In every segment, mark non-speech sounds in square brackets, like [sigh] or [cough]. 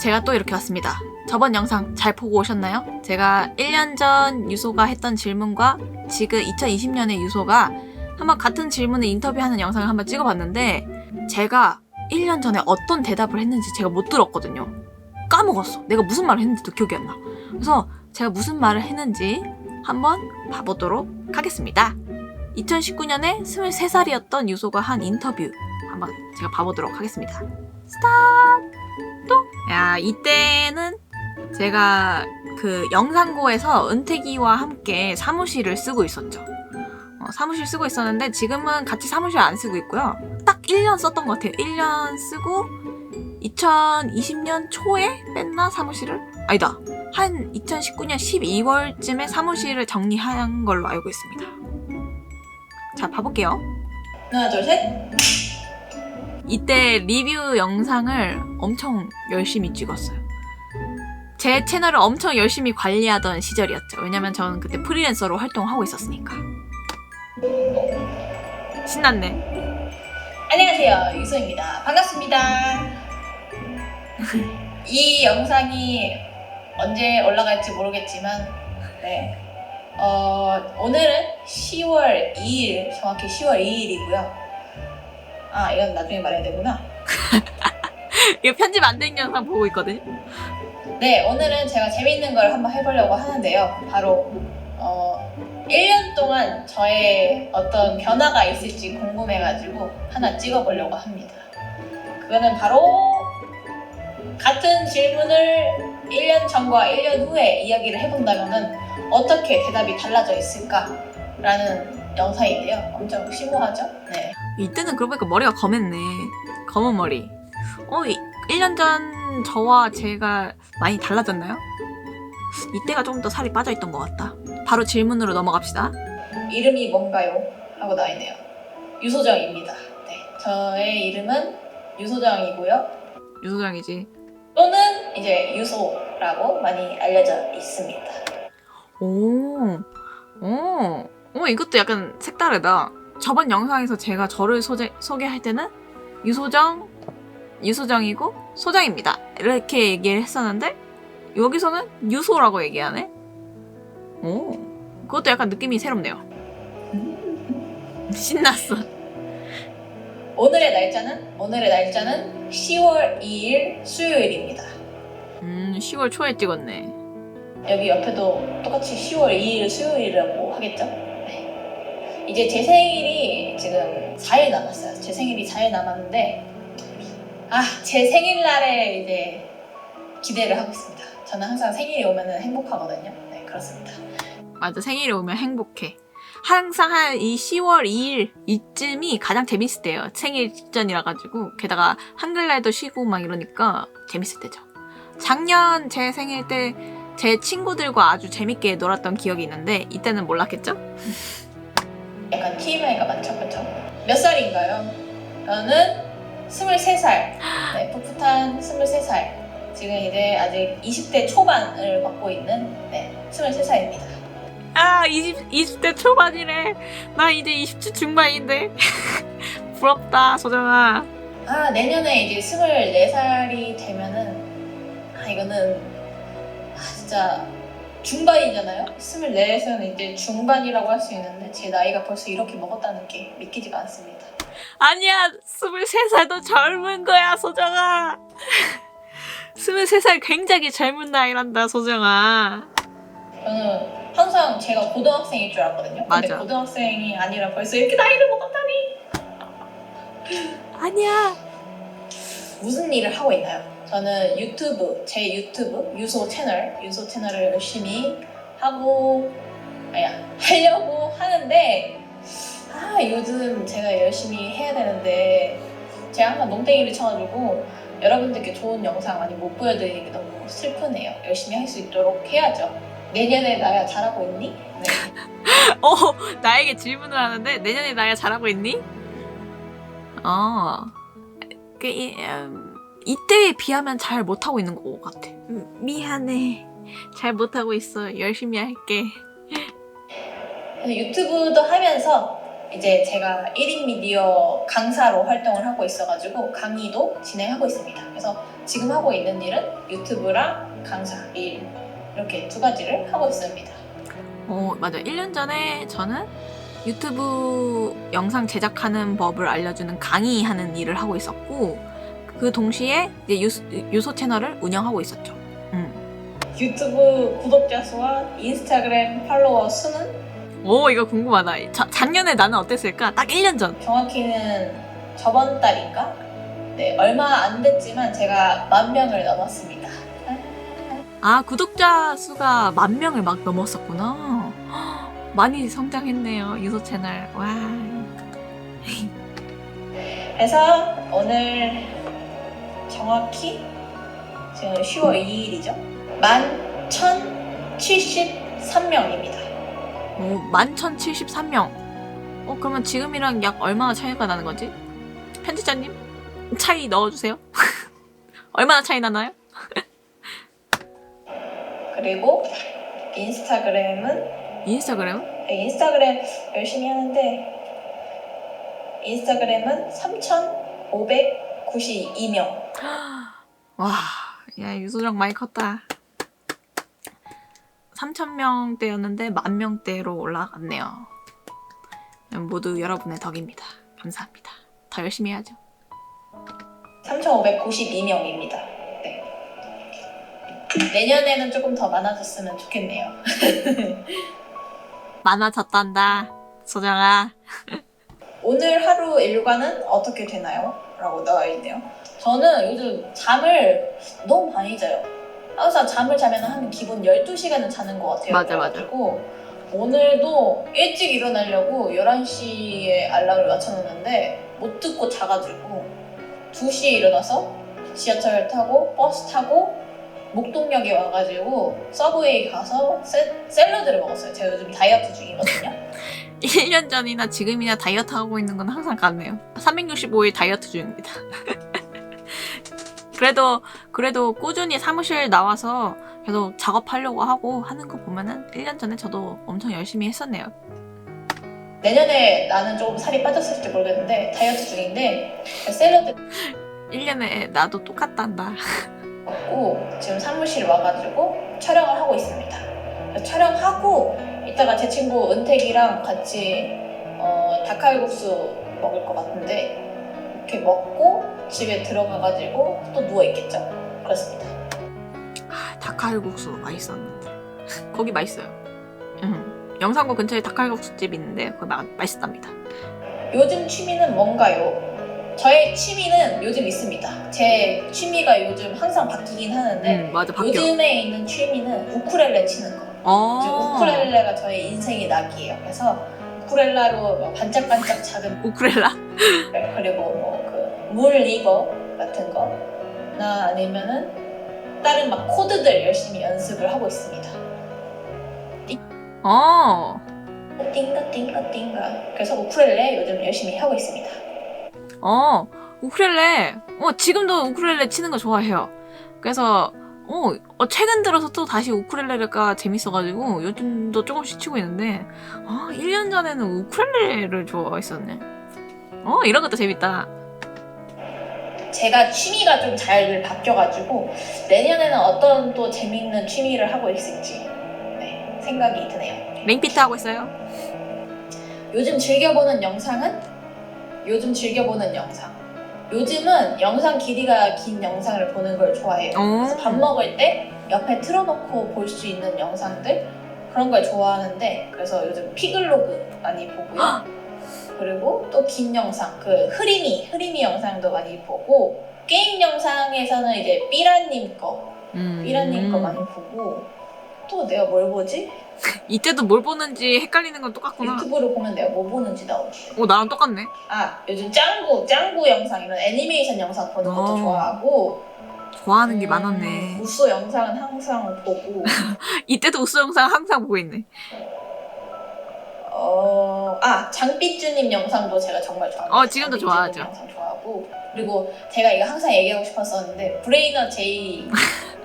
제가 또 이렇게 왔습니다. 저번 영상 잘 보고 오셨나요? 제가 1년 전 유소가 했던 질문과 지금 2020년의 유소가 한번 같은 질문을 인터뷰하는 영상을 한번 찍어봤는데 제가 1년 전에 어떤 대답을 했는지 제가 못 들었거든요. 까먹었어. 내가 무슨 말을 했는지도 기억이 안 나. 그래서 제가 무슨 말을 했는지 한번 봐보도록 하겠습니다. 2019년에 23살이었던 유소가 한 인터뷰 한번 제가 봐보도록 하겠습니다. 스타트! 야, 이때는 제가 그 영상고에서 은택이와 함께 사무실을 쓰고 있었죠. 어, 사무실 쓰고 있었는데 지금은 같이 사무실 안 쓰고 있고요. 딱 1년 썼던 것 같아요. 1년 쓰고 2020년 초에 뺐나 사무실을? 아니다. 한 2019년 12월쯤에 사무실을 정리한 걸로 알고 있습니다. 자, 봐볼게요. 하나 둘 셋. 이때 리뷰 영상을 엄청 열심히 찍었어요. 제 채널을 엄청 열심히 관리하던 시절이었죠. 왜냐면 저는 그때 프리랜서로 활동하고 있었으니까. 신났네. 안녕하세요 유소입니다. 반갑습니다. 이 영상이 언제 올라갈지 모르겠지만 네. 어, 오늘은 10월 2일 정확히 10월 2일이고요. 아 이건 나중에 말해야 되구나. [laughs] 이거 편집 안 된 영상 보고 있거든요. 네, 오늘은 제가 재밌는 걸 한번 해보려고 하는데요. 바로 어, 1년 동안 저의 어떤 변화가 있을지 궁금해가지고 하나 찍어보려고 합니다. 그거는 바로 같은 질문을 1년 전과 1년 후에 이야기를 해본다면 어떻게 대답이 달라져 있을까라는 영상인데요. 엄청 심오하죠? 네. 이때는 그러고 보니까 머리가 검했네. 검은 머리. 어, 1년 전 저와 제가 많이 달라졌나요? 이때가 조금 더 살이 빠져있던 것 같다. 바로 질문으로 넘어갑시다. 이름이 뭔가요? 하고 나있네요. 유소정입니다. 네, 저의 이름은 유소정이고요. 유소장이지. 또는 이제 유소라고 많이 알려져 있습니다. 오, 오, 오, 이것도 약간 색다르다. 저번 영상에서 제가 저를 소개, 소개할 때는 유소정, 유소정이고 소장입니다. 이렇게 얘기를 했었는데 여기서는 유소라고 얘기하네. 오, 그것도 약간 느낌이 새롭네요. 신났어. 오늘의 날짜는 오늘의 날짜는 10월 2일 수요일입니다. 음, 10월 초에 찍었네. 여기 옆에도 똑같이 10월 2일 수요일이라고 하겠죠? 네. 이제 제 생일이 지금 4일 남았어요. 제 생일이 4일 남았는데 아, 제 생일날에 이제 기대를 하고 있습니다. 저는 항상 생일이 오면 행복하거든요. 네, 그렇습니다. 맞아, 생일이 오면 행복해. 항상 한 이 10월 2일 이쯤이 가장 재밌을 때예요. 생일 직전이라 가지고 게다가 한글날도 쉬고 막 이러니까 재밌을 때죠. 작년 제 생일 때 제 친구들과 아주 재밌게 놀았던 기억이 있는데 이때는 몰랐겠죠? 약간 TMI가 많죠, 그렇죠? 몇 살인가요? 저는 23살, 네, 풋풋한 23살. 지금 이제 아직 20대 초반을 갖고 있는 네, 23살입니다. 아, 20, 20대 초반이래. 나 이제 20대 중반인데. [laughs] 부럽다, 소정아. 아, 내년에 이제 24살이 되면은, 아, 이거는, 아, 진짜, 중반이잖아요? 24살은 이제 중반이라고 할 수 있는데, 제 나이가 벌써 이렇게 먹었다는 게 믿기지가 않습니다. 아니야, 23살도 젊은 거야, 소정아. [laughs] 23살 굉장히 젊은 나이란다, 소정아. 저는 항상 제가 고등학생일 줄 알았거든요. 근데 맞아. 고등학생이 아니라 벌써 이렇게 나이를 먹었다니! 아니야. 무슨 일을 하고 있나요? 저는 유튜브, 제 유튜브, 유소 채널, 유소 채널을 열심히 하고, 아야, 하려고 하는데, 아, 요즘 제가 열심히 해야 되는데, 제가 항상 농땡이를 쳐가지고, 여러분들께 좋은 영상 많이 못 보여드리는 게 너무 슬프네요. 열심히 할 수 있도록 해야죠. 내년에 나야 잘하고 있니? 네. [laughs] 어, 나에게 질문을 하는데 내년에 나야 잘하고 있니? 어, 그, 이, 음, 이때에 비하면 잘 못하고 있는 것 같아. 음, 미안해. 잘 못하고 있어. 열심히 할게. 유튜브도 하면서 이제 제가 1인 미디어 강사로 활동을 하고 있어가지고 강의도 진행하고 있습니다. 그래서 지금 하고 있는 일은 유튜브랑 강사 일 이렇게 두 가지를 하고 있습니다. 어, 맞아. 1년 전에 저는 유튜브 영상 제작하는 법을 알려주는 강의하는 일을 하고 있었고, 그 동시에 이제 유소, 유소 채널을 운영하고 있었죠. 음. 유튜브 구독자 수와 인스타그램 팔로워 수는 오, 이거 궁금하다. 자, 작년에 나는 어땠을까? 딱 1년 전. 정확히는 저번 달인가? 네, 얼마 안 됐지만 제가 만 명을 넘었습니다. 아, 구독자 수가 만 명을 막 넘었었구나. 헉, [gasps] 많이 성장했네요, 유소 채널. 와. 그래서 오늘 정확히 지금 10월 2일이죠. 만 1073명입니다. 오, 11,073명. 어, 그러면 지금이랑 약 얼마나 차이가 나는 거지? 편집자님? 차이 넣어주세요. [laughs] 얼마나 차이 나나요? 그리고 인스타그램은 인스타그램? 네, 인스타그램 열심히 하는데 인스타그램은 3,592명. 와, 야, 유소정 많이 컸다. 3,000명대였는데 만 명대로 올라갔네요. 모두 여러분의 덕입니다. 감사합니다. 더 열심히 해야죠. 3,592명입니다. 네. 내년에는 조금 더 많아졌으면 좋겠네요. [laughs] 많아졌단다. 소정아. 오늘 하루 일과는 어떻게 되나요? 라고 나와 있네요. 저는 요즘 잠을 너무 많이 자요. 항상 잠을 자면 한 기본 12시간은 자는 것 같아요. 맞아, 맞아. 그래가지고 오늘도 일찍 일어나려고 11시에 알람을 맞춰놓는데 못 듣고 자가지고 2시에 일어나서 지하철 타고 버스 타고 목동역에 와가지고 서브웨이 가서 샐, 샐러드를 먹었어요. 제가 요즘 다이어트 중이거든요. 1년 전이나 지금이나 다이어트 하고 있는 건 항상 같네요. 365일 다이어트 중입니다. [laughs] 그래도 그래도 꾸준히 사무실 나와서 계속 작업하려고 하고 하는 거 보면은 1년 전에 저도 엄청 열심히 했었네요. 내년에 나는 조금 살이 빠졌을지 모르겠는데 다이어트 중인데 샐러드 1년에 나도 똑같단다. 먹고 지금 사무실 와가지고 촬영을 하고 있습니다. 촬영하고 이따가 제 친구 은택이랑 같이 어, 닭칼국수 먹을 것 같은데 이렇게 먹고 집에 들어가가지고 또 누워 있겠죠. 그렇습니다. 아, 닭칼국수 맛있었는데 [laughs] 거기 맛있어요. 음. 영상고 근처에 닭칼국수 집 있는데 거기 마, 맛있답니다. 요즘 취미는 뭔가요? 저의 취미는 요즘 있습니다. 제 취미가 요즘 항상 바뀌긴 하는데 음 맞아 바뀌어. 요즘에 있는 취미는 우쿨렐레 치는 거. 이제 어. 우쿨렐레가 저의 인생의 낙이에요. 그래서 우쿨렐라로 막 반짝반짝 작은 우크렐라. 그리고 뭐그물 리버 같은 거나 아니면은 다른 막 코드들 열심히 연습을 하고 있습니다. 어. 띵가 띵가 띵가. 그래서 우쿨렐레 요즘 열심히 하고 있습니다. 어, 우쿨렐레. 어, 지금도 우쿨렐레 치는 거 좋아해요. 그래서, 어, 어, 최근 들어서 또 다시 우쿨렐레가 재밌어가지고 요즘도 조금씩 치고 있는데, 아, 1년 전에는 우쿨렐레를 좋아했었네. 어, 이런 것도 재밌다. 제가 취미가 좀 잘 바뀌어가지고 내년에는 어떤 또 재밌는 취미를 하고 있을지 네, 생각이 드네요. 링피트 하고 있어요. 요즘 즐겨보는 영상은 요즘 즐겨보는 영상. 요즘은 영상 길이가 긴 영상을 보는 걸 좋아해요. 그래서 밥 어. 먹을 때 옆에 틀어놓고 볼 수 있는 영상들 그런 걸 좋아하는데 그래서 요즘 피글로그 많이 보고요. 그리고 또 긴 영상 그 흐리미 흐리미 영상도 많이 보고 게임 영상에서는 이제 삐라님 거 음. 삐라님 거 많이 보고 또 내가 뭘 보지? [laughs] 이때도 뭘 보는지 헷갈리는 건 똑같구나. 유튜브를 보면 내가 뭐 보는지 나오는데 오, 나랑 똑같네. 아 요즘 짱구 짱구 영상 이런 애니메이션 영상 보는 것도 어. 좋아하고 좋아하는 게 음, 많았네. 우수 영상은 항상 보고 [laughs] 이때도 우수 영상 항상 보고 있네. 어, 아 장삐쭈님 영상도 제가 정말 좋아합니다. 어, 지금도 장삐쭈님 좋아하죠. 영상 좋아하고 그리고 제가 이거 항상 얘기하고 싶었었는데 브레이너 제이 [laughs]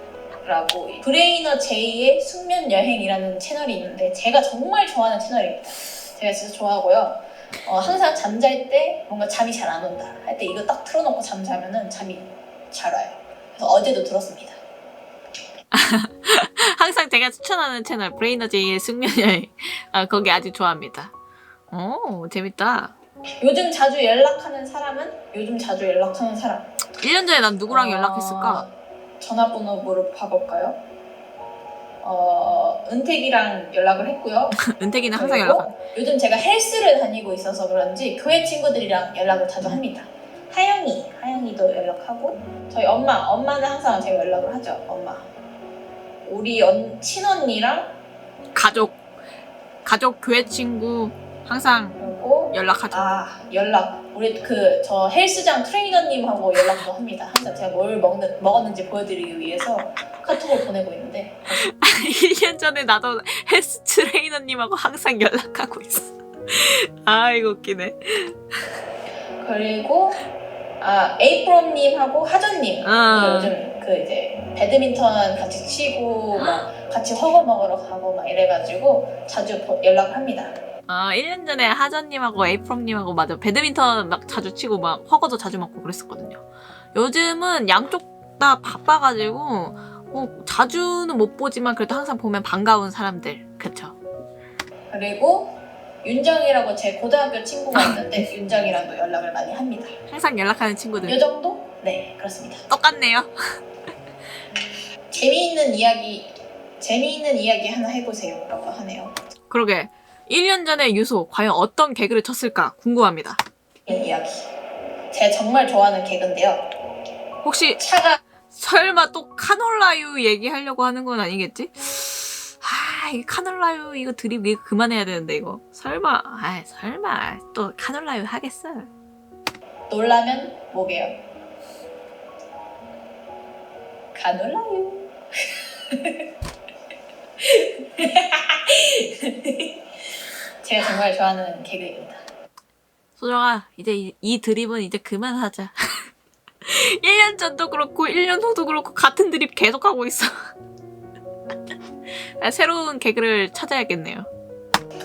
라고 브레이너 제이의 숙면 여행이라는 채널이 있는데 제가 정말 좋아하는 채널입니다. 제가 진짜 좋아하고요. 어, 항상 잠잘 때 뭔가 잠이 잘 안 온다 할 때 이거 딱 틀어놓고 잠자면은 잠이 잘 와요. 어제도 들었습니다. [laughs] 항상 제가 추천하는 채널 브레이너 제이의 숙면 여행 아, 거기 아주 좋아합니다. 오 재밌다. 요즘 자주 연락하는 사람은 요즘 자주 연락하는 사람. 1년 전에 난 누구랑 어, 연락했을까? 전화번호 뭐로 봐볼까요? 어 은택이랑 연락을 했고요. [laughs] 은택이는 항상 그리고 연락하. 요즘 제가 헬스를 다니고 있어서 그런지 교회 친구들이랑 연락을 자주 음. 합니다. 하영이, 하영이도 연락하고 저희 엄마, 엄마는 항상 제가 연락을 하죠. 엄마. 우리 언, 친언니랑 가족 가족 교회 친구 항상 연락하죠. 아 연락 우리 그 저 헬스장 트레이너님하고 연락도 합니다. 항상 제가 뭘 먹는 먹었는지 보여드리기 위해서 카톡을 보내고 있는데 [laughs] 1년 전에 나도 헬스 트레이너님하고 항상 연락하고 있어. 아 이거 웃기네. 그리고 아 에이프롬님하고 하전님 아. 요즘 그 이제 배드민턴 같이 치고 막 같이 허거 먹으러 가고 막 이래가지고 자주 보- 연락을 합니다. 아 1년 전에 하전님하고 에이프롬님하고 맞아 배드민턴 막 자주 치고 막 허거도 자주 먹고 그랬었거든요. 요즘은 양쪽 다 바빠가지고 뭐 자주는 못 보지만 그래도 항상 보면 반가운 사람들 그쵸? 그리고 윤정이라고 제 고등학교 친구가 [laughs] 있는데 윤정이랑도 연락을 많이 합니다. 항상 연락하는 친구들 이 정도? 네 그렇습니다. 똑같네요. 재미있는 이야기 재미있는 이야기 하나 해보세요라고 하네요. 그러게 1년 전에 유소 과연 어떤 개그를 쳤을까 궁금합니다. 이 이야기 제가 정말 좋아하는 개그인데요. 혹시 차가 설마 또 카놀라유 얘기하려고 하는 건 아니겠지? 아, 이 카놀라유 이거 드립 이거 그만해야 되는데 이거 설마 아 설마 또 카놀라유 하겠어? 놀라면 뭐게요? 가놀라유. [laughs] 제가 정말 좋아하는 개그입니다. 소정아 이제 이, 이 드립은 이제 그만하자. [laughs] 1년 전도 그렇고 1년 후도 그렇고 같은 드립 계속 하고 있어. [laughs] 아, 새로운 개그를 찾아야겠네요.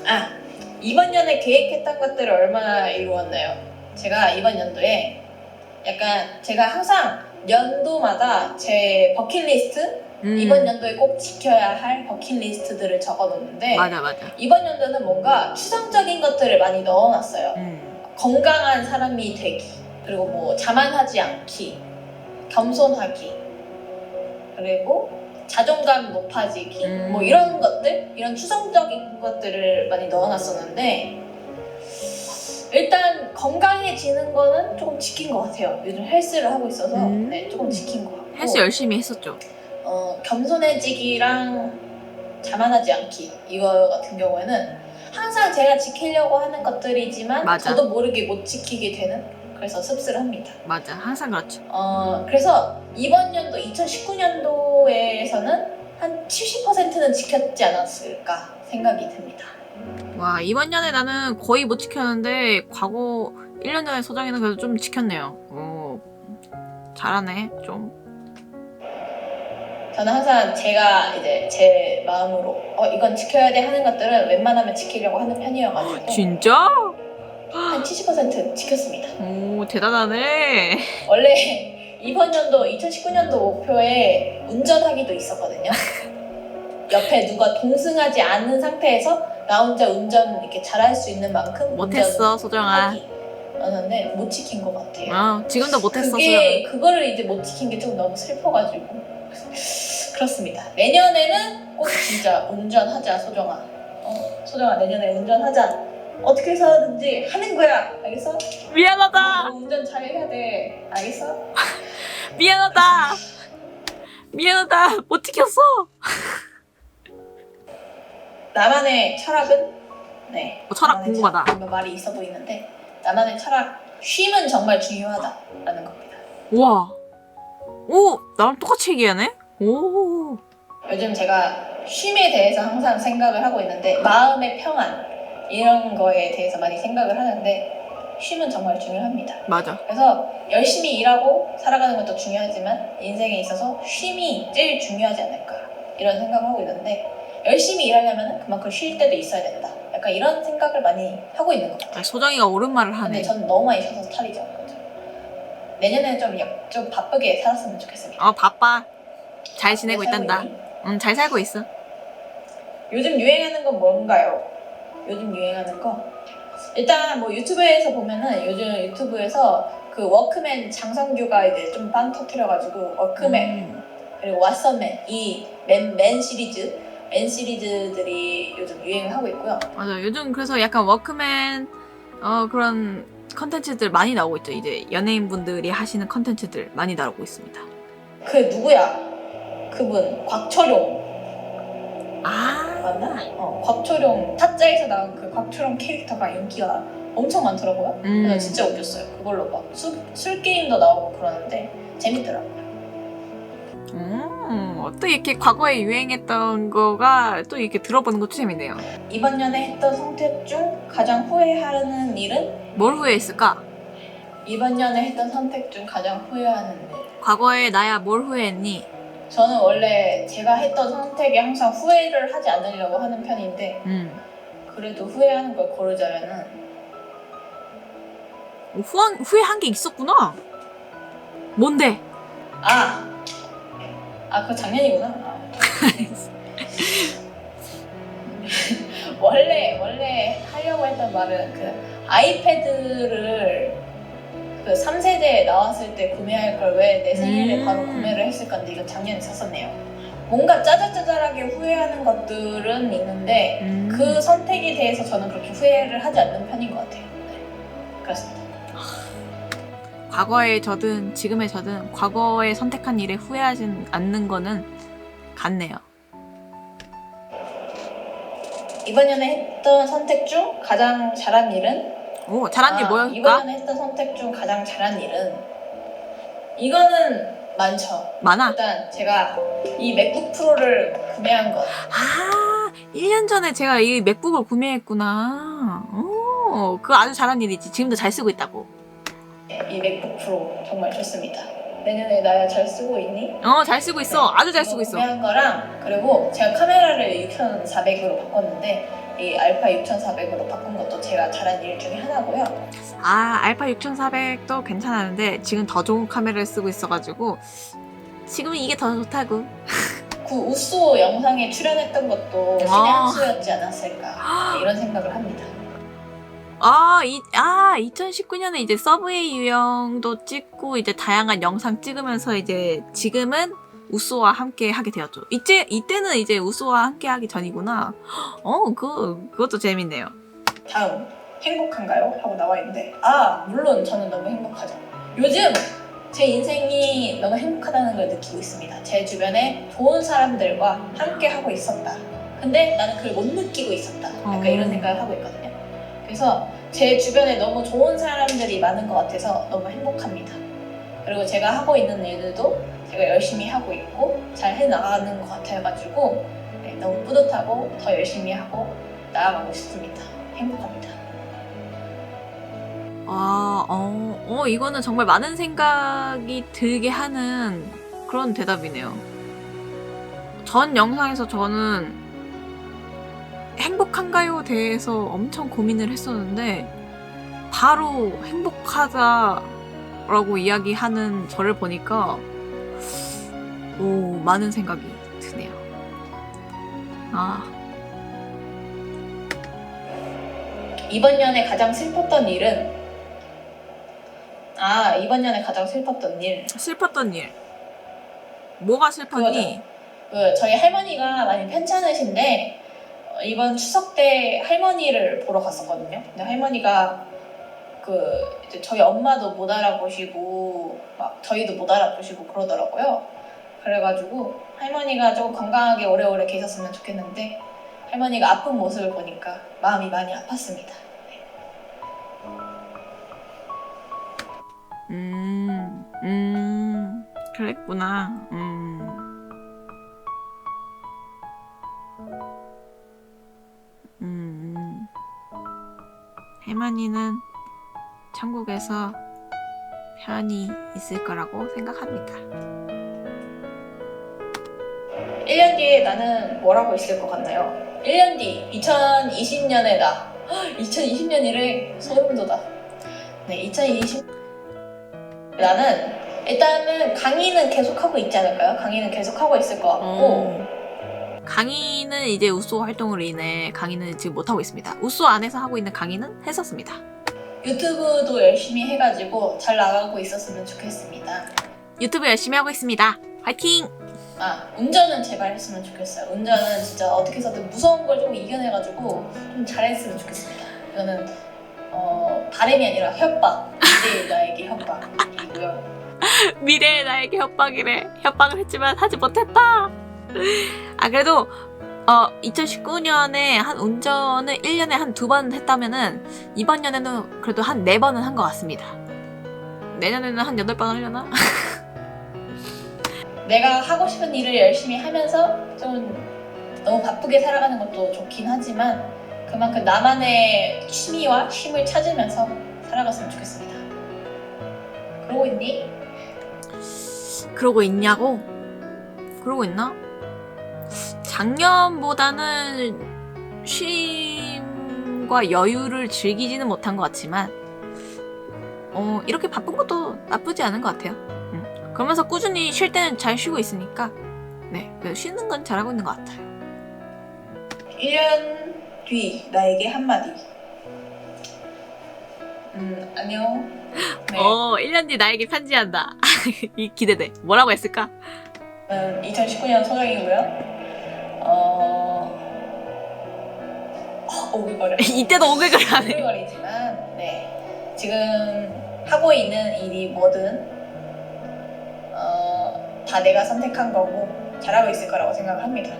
아 이번 연에 계획했던 것들을 얼마나 이루었나요? 제가 이번 연도에 약간 제가 항상 연도마다 제 버킷리스트 음, 이번 연도에 꼭 지켜야 할 버킷리스트들을 적어놓는데 맞아 맞아. 이번 연도는 뭔가 추상적인 것들을 많이 넣어놨어요. 음, 건강한 사람이 되기, 그리고 뭐 자만하지 않기, 겸손하기, 그리고 자존감 높아지기, 음. 뭐 이런 것들, 이런 추상적인 것들을 많이 넣어놨었는데 일단 건강해지는 거는 조금 지킨 것 같아요. 요즘 헬스를 하고 있어서 음. 네, 조금 지킨 것 같고 헬스 열심히 했었죠. 어, 겸손해지기랑 자만하지 않기 이거 같은 경우에는 항상 제가 지키려고 하는 것들이지만 맞아. 저도 모르게 못 지키게 되는 그래서 씁쓸합니다. 맞아 항상 그렇죠. 어, 그래서 이번 연도 2019년도에서는 한 70%는 지켰지 않았을까 생각이 듭니다. 와 이번 년에 나는 거의 못 지켰는데 과거 1년 전에 소정이는 그래도 좀 지켰네요. 오 잘하네 좀. 저는 항상 제가 이제 제 마음으로 어, 이건 지켜야 돼 하는 것들은 웬만하면 지키려고 하는 편이어가지고 [gasps] 진짜? 한 70% 지켰습니다. 오 대단하네. 원래 이번 연도 2019년도 목표에 운전하기도 있었거든요. [laughs] 옆에 누가 동승하지 않는 상태에서 나 혼자 운전 이렇게 잘할 수 있는 만큼 못했어 소정아. 운전하기. 못 지킨 것 같아요. 어 지금도 못했어 그게 소정아. 그거를 이제 못 지킨 게 좀 너무 슬퍼가지고 그렇습니다. 내년에는 꼭 진짜 운전하자 소정아. 어, 소정아 내년에 운전하자. 어떻게 해서든지 하는 거야. 알겠어? 미안하다. 너 운전 잘해야 돼. 알겠어? [laughs] 미안하다. 미안하다. 못 지켰어. 나만의 철학은 네. 어, 철학 나만의 궁금하다. 철학, 뭔가 말이 있어 보이는데 나만의 철학 쉼은 정말 중요하다라는 겁니다. 우와. 오 나랑 똑같이 얘기하네. 오. 요즘 제가 쉼에 대해서 항상 생각을 하고 있는데 마음의 평안 이런 거에 대해서 많이 생각을 하는데 쉼은 정말 중요합니다. 맞아. 그래서 열심히 일하고 살아가는 것도 중요하지만 인생에 있어서 쉼이 제일 중요하지 않을까 이런 생각을 하고 있는데 열심히 일하려면 그만큼 쉴 때도 있어야 된다. 약간 이런 생각을 많이 하고 있는 것 같아요. 아, 소정이가 옳은 말을 근데 하네. 저는 너무 많이 쉬어서 탈이죠. 그죠? 내년에 좀, 약- 좀 바쁘게 살았으면 좋겠습니다. 어 바빠. 잘 지내고 잘 살고 있단다. 있니? 응, 잘 살고 있어. 요즘 유행하는 건 뭔가요? 요즘 유행하는 거? 일단 뭐 유튜브에서 보면은 요즘 유튜브에서 그 워크맨 장성규가 이제 좀빵 터트려가지고 워크맨 음. 그리고 왓썸맨 이맨 맨 시리즈 맨 시리즈들이 요즘 유행하고 있고요. 맞아. 요즘 그래서 약간 워크맨 어 그런 컨텐츠들 많이 나오고 있죠. 이제 연예인분들이 하시는 컨텐츠들 많이 나오고 있습니다. 그 누구야? 그분 곽철용 아 맞나? 어 곽철용 타짜에서 나온 그 곽철용 캐릭터가 인기가 엄청 많더라고요. 음. 그래서 진짜 웃겼어요. 그걸로 막 술 게임도 나오고 그러는데 재밌더라고요. 음, 또 이렇게 과거에 유행했던 거가 또 이렇게 들어보는 것도 재밌네요. 이번 년에 했던 선택 중 가장 후회하는 일은? 뭘 후회했을까? 이번 년에 했던 선택 중 가장 후회하는 일. 과거에 나야 뭘 후회했니? 저는 원래 제가 했던 선택에 항상 후회를 하지 않으려고 하는 편인데 음. 그래도 후회하는 걸 고르자면은 어, 후한, 후회한 게 있었구나. 뭔데? 아! 아 그거 작년이구나 아. [laughs] 원래 원래 하려고 했던 말은 그 아이패드를 그 3세대에 나왔을 때 구매할 걸 왜 내 생일에 음. 바로 구매를 했을 건데 이거 작년에 샀었네요 뭔가 짜잘짜잘하게 후회하는 것들은 있는데 음. 그 선택에 대해서 저는 그렇게 후회를 하지 않는 편인 것 같아요 네. 그렇습니다 과거의 저든 지금의 저든 과거에 선택한 일에 후회하지 않는 거는 같네요. 이번 년에 했던 선택 중 가장 잘한 일은 오, 잘한 일 아, 뭐였을까? 이번 년에 했던 선택 중 가장 잘한 일은 이거는 많죠. 많아. 일단 제가 이 맥북 프로를 구매한 것. 아, 1년 전에 제가 이 맥북을 구매했구나. 오, 그거 아주 잘한 일이지. 지금도 잘 쓰고 있다고. 이 맥북 프로 정말 좋습니다. 내년에 나야 잘 쓰고 있니? 어, 잘 쓰고 있어. 아주 잘 쓰고 있어. 구매한 거랑 그리고 제가 카메라를 6400으로 바꿨는데 이 알파 6400으로 바꾼 것도 제가 잘한 일 중에 하나고요. 아, 알파 6400도 괜찮았는데 지금 더 좋은 카메라를 쓰고 있어가지고 지금은 이게 더 좋다고. 그 우소 영상에 출연했던 것도 신의 아. 한 수였지 않았을까 네, [gasps] 이런 생각을 합니다. 아, 이, 아, 2019년에 이제 서브웨이 유형도 찍고 이제 다양한 영상 찍으면서 이제 지금은 우소와 함께 하게 되었죠. 이때, 이때는 이제 우소와 함께 하기 전이구나. 어, 그, 그것도 재밌네요. 다음 행복한가요? 하고 나와 있는데 아 물론 저는 너무 행복하죠. 요즘 제 인생이 너무 행복하다는 걸 느끼고 있습니다. 제 주변에 좋은 사람들과 함께 하고 있었다. 근데 나는 그걸 못 느끼고 있었다. 약간 어. 이런 생각을 하고 있거든요. 그래서 제 주변에 너무 좋은 사람들이 많은 것 같아서 너무 행복합니다. 그리고 제가 하고 있는 일들도 제가 열심히 하고 있고 잘 해나가는 것 같아가지고 네, 너무 뿌듯하고 더 열심히 하고 나아가고 싶습니다. 행복합니다. 아, 어, 어, 이거는 정말 많은 생각이 들게 하는 그런 대답이네요. 전 영상에서 저는 행복한가요? 대해서 엄청 고민을 했었는데, 바로 행복하다라고 이야기하는 저를 보니까, 오, 많은 생각이 드네요. 아, 이번 년에 가장 슬펐던 일은 아 이번 년에 가장 슬펐던 일. 슬펐던 일. 뭐가 슬펐니? 그 저희 할머니가 많이 편찮으신데 어, 이번 추석 때 할머니를 보러 갔었거든요. 근데 할머니가 그 이제 저희 엄마도 못 알아보시고 막 저희도 못 알아보시고 그러더라고요. 그래가지고 할머니가 좀 건강하게 오래오래 계셨으면 좋겠는데 할머니가 아픈 모습을 보니까 마음이 많이 아팠습니다. 음, 음, 그랬구나. 음. 할머니는 천국에서 편히 있을 거라고 생각합니다. 1년 뒤에 나는 뭘 하고 있을 것 같나요? 1년 뒤 2020년에 나 2020년이래 소름 돋아. 네, 2020 나는 일단은 강의는 계속하고 있지 않을까요? 강의는 계속하고 있을 것 같고 어. 강의는 이제 우소 활동으로 인해 강의는 지금 못하고 있습니다. 우소 안에서 하고 있는 강의는 했었습니다. 유튜브도 열심히 해가지고 잘 나가고 있었으면 좋겠습니다. 유튜브 열심히 하고 있습니다. 화이팅! 아 운전은 제발 했으면 좋겠어요. 운전은 진짜 어떻게 해서든 무서운 걸 좀 이겨내가지고 좀 잘했으면 좋겠습니다. 이거는 어, 바람이 아니라 협박. 이제 나에게 협박이고요. [laughs] 미래의 나에게 협박이래. 협박을 했지만 하지 못했다. 아 그래도 어 2019년에 한 운전을 1년에 한 두 번 했다면은 이번 년에는 그래도 한 네 번은 한 것 같습니다. 내년에는 한 여덟 번 하려나? [laughs] 내가 하고 싶은 일을 열심히 하면서 좀 너무 바쁘게 살아가는 것도 좋긴 하지만 그만큼 나만의 취미와 쉼을 찾으면서 살아갔으면 좋겠습니다. 그러고 있니? 그러고 있냐고? 그러고 있나? 작년보다는 쉼과 여유를 즐기지는 못한 것 같지만, 어, 이렇게 바쁜 것도 나쁘지 않은 것 같아요. 음. 그러면서 꾸준히 쉴 때는 잘 쉬고 있으니까, 네, 그 쉬는 건 잘하고 있는 것 같아요. 1년 뒤 나에게 한마디. 음, 안녕. 네. 어, 1년 뒤 나에게 편지한다. [laughs] 이 기대돼. 뭐라고 했을까? 저는 2019년 소정이고요. 어... 어, 오글거려. [laughs] 이때도 오글거려 하네. 오글거리지만, 네. 지금 하고 있는 일이 뭐든, 어, 다 내가 선택한 거고, 잘하고 있을 거라고 생각합니다.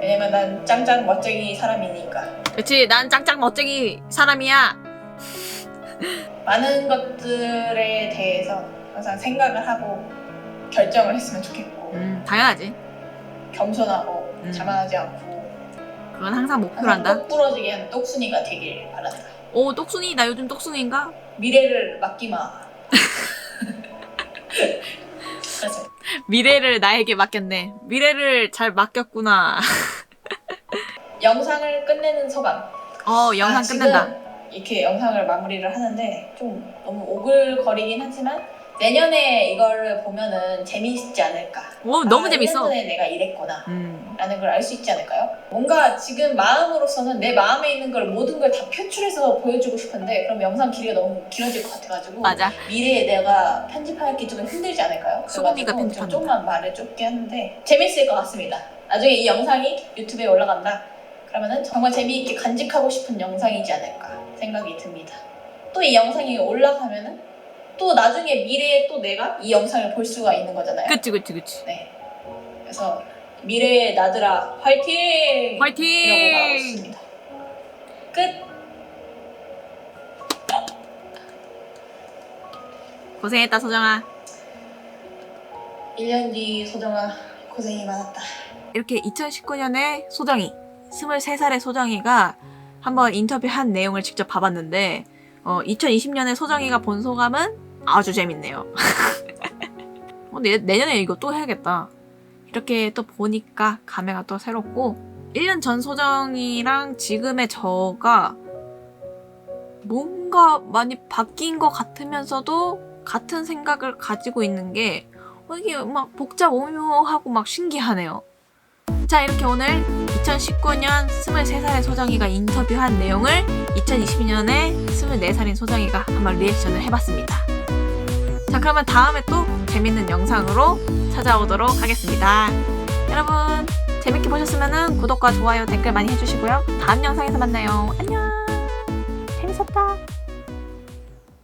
왜냐면 난 짱짱 멋쟁이 사람이니까. 그렇지, 난 짱짱 멋쟁이 사람이야. 많은 것들에 대해서 항상 생각을 하고 결정을 했으면 좋겠고, 음, 당연하지. 겸손하고, 음. 자만하지 않고, 그건 항상 한다. 똑 부러지게 하는 똑순이가 되길 바란다. 오, 똑순이, 나 요즘 똑순이인가? 미래를 맡기마. 그래서 [laughs] 미래를 나에게 맡겼네. 미래를 잘 맡겼구나. [laughs] 영상을 끝내는 소감. 어, 영상 아, 지금 끝낸다. 이렇게 영상을 마무리를 하는데 좀 너무 오글거리긴 하지만 내년에 이걸 보면은 재미있지 않을까. 오, 너무 아, 재밌어. 1년 전에 내가 이랬구나. 음. 라는 걸 알 수 있지 않을까요? 뭔가 지금 마음으로서는 내 마음에 있는 걸 모든 걸 다 표출해서 보여주고 싶은데 그럼 영상 길이가 너무 길어질 것 같아가지고 맞아. 미래에 내가 편집하기 좀 힘들지 않을까요? 수고미가 그래가지고 편집한다. 좀 조금만 말을 좁게 하는데 재밌을 것 같습니다. 나중에 이 영상이 유튜브에 올라간다. 그러면은 정말 재미있게 간직하고 싶은 영상이지 않을까 생각이 듭니다. 또 이 영상이 올라가면은 또 나중에 미래에 또 내가 이 영상을 볼 수가 있는 거잖아요. 그치, 그치, 그치. 네. 그래서 미래의 나들아 화이팅! 화이팅! 끝. 고생했다, 소정아. 1년 뒤 소정아 고생이 많았다. 이렇게 2019년에 소정이, 23살의 소정이가 한번 인터뷰한 내용을 직접 봐봤는데, 어, 2020년에 소정이가 본 소감은 아주 재밌네요. [laughs] 어, 내, 내년에 이거 또 해야겠다. 이렇게 또 보니까 감회가 또 새롭고, 1년 전 소정이랑 지금의 저가 뭔가 많이 바뀐 것 같으면서도 같은 생각을 가지고 있는 게 어, 이게 막 복잡 오묘하고 막 신기하네요. 자, 이렇게 오늘 2019년 23살의 소정이가 인터뷰한 내용을 2022년에 24살인 소정이가 한번 리액션을 해봤습니다. 자, 그러면 다음에 또 재밌는 영상으로 찾아오도록 하겠습니다. 여러분, 재밌게 보셨으면 구독과 좋아요, 댓글 많이 해주시고요. 다음 영상에서 만나요. 안녕!